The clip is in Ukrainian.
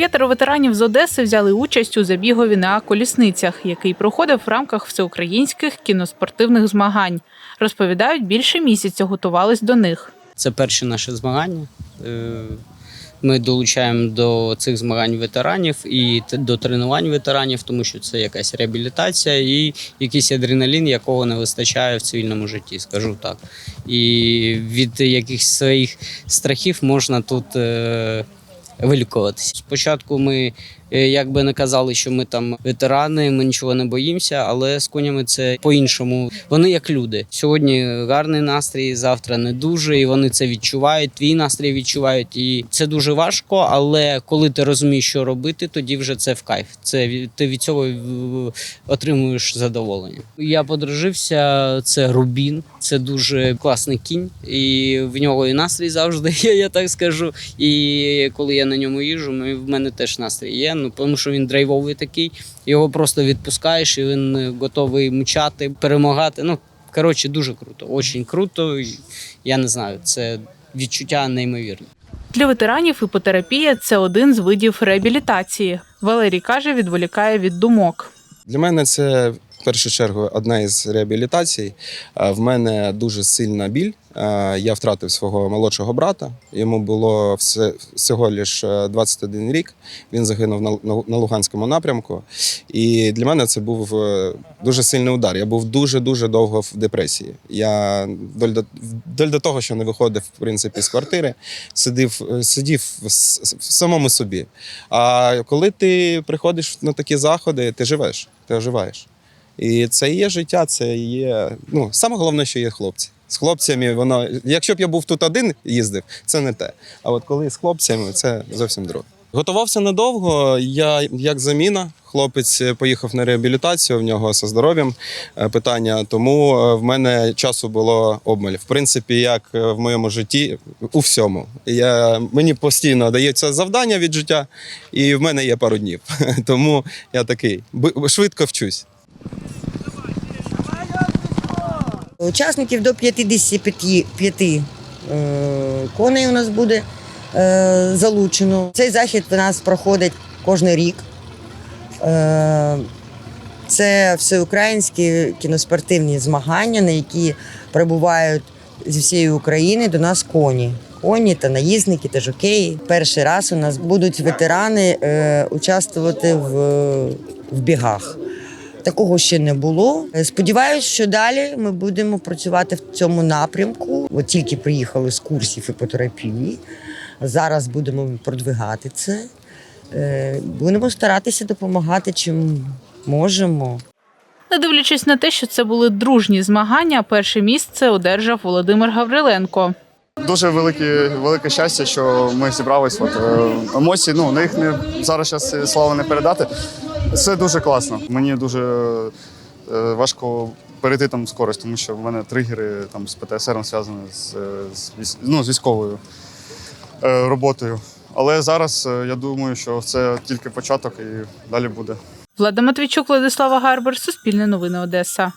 П'ятеро ветеранів з Одеси взяли участь у забігові на колісницях, який проходив в рамках всеукраїнських кіноспортивних змагань. Розповідають, більше місяця готувались до них. Це перші наші змагання. Е, Ми долучаємо до цих змагань ветеранів і до тренувань ветеранів, тому що це якась реабілітація і якийсь адреналін, якого не вистачає в цивільному житті, скажу так. І від якихось своїх страхів можна тут е, вилікуватися. Спочатку ми як би не казали, що ми там ветерани, ми нічого не боїмося, але з конями це по-іншому. Вони як люди. Сьогодні гарний настрій, завтра не дуже, і вони це відчувають. Твій настрій відчувають. І це дуже важко. Але коли ти розумієш, що робити, тоді вже це в кайф. Це ти від цього е, отримуєш задоволення. Я подружився. Це Рубін, це дуже класний кінь, і в нього і настрій завжди є, я так скажу. І коли я на ньому їжджу, ми- в мене теж настрій є. Ну тому що він драйвовий такий. Його просто відпускаєш, і він е, готовий мчати, перемагати. Ну коротше, дуже круто. Очень круто. Я не знаю, це відчуття неймовірне. Для ветеранів іпотерапія це один з видів реабілітації. Валерій каже, відволікає від думок. Для мене це першу чергу одна із реабілітацій. Е, В мене дуже сильна біль. Е, Я втратив свого молодшого брата. Йому було всього лише 21 рік. Він загинув на, Луганському напрямку. І для мене це був е, дуже сильний удар. Я був дуже дуже довго в депресії. Я вдоль до, того, що не виходив в принципі з квартири, сидів, е, сидів в самому собі. А коли ти приходиш на такі заходи, ти живеш, ти оживаєш. І це є життя, це є. Ну, саме головне, що є хлопці. З хлопцями воно. Якщо б я був тут один їздив, це не те. А от коли з хлопцями, це зовсім друге. Готувався недовго. Я як заміна. Хлопець поїхав на реабілітацію, в нього зі здоров'ям е, питання. Тому е, в мене часу було обмаль. В принципі, як е, в моєму житті, у всьому. Я, мені постійно дається завдання від життя, і в мене є пару днів. Тому я такий швидко вчусь. Учасників до 55 5, е, коней у нас буде е, залучено. Цей захід у нас проходить кожен рік. Е, це всеукраїнські кіноспортивні змагання, на які прибувають зі всієї України до нас коні. Коні та наїзники та жокеї. Перший раз у нас будуть ветерани е, участвувати в, в бігах. Такого ще не було. Сподіваюсь, що далі ми будемо працювати в цьому напрямку. От тільки приїхали з курсів іпотерапії. Зараз будемо продвигати це. Е, Будемо старатися допомагати чим можемо. Не дивлячись на те, що це були дружні змагання, перше місце одержав Володимир Гавриленко. Дуже велике, велике щастя, що ми зібрались. От, е, емоції, ну, на їх не, зараз щас слова не передати. Це дуже класно. Мені дуже е, важко перейти там з скорость, тому що в мене тригери там, з ПТСР зв'язані з, е, з, ну, з військовою е, роботою. Але зараз я думаю, що це тільки початок і далі буде. Влада Матвійчук, Владислава Гарбер, Суспільне новини Одеса.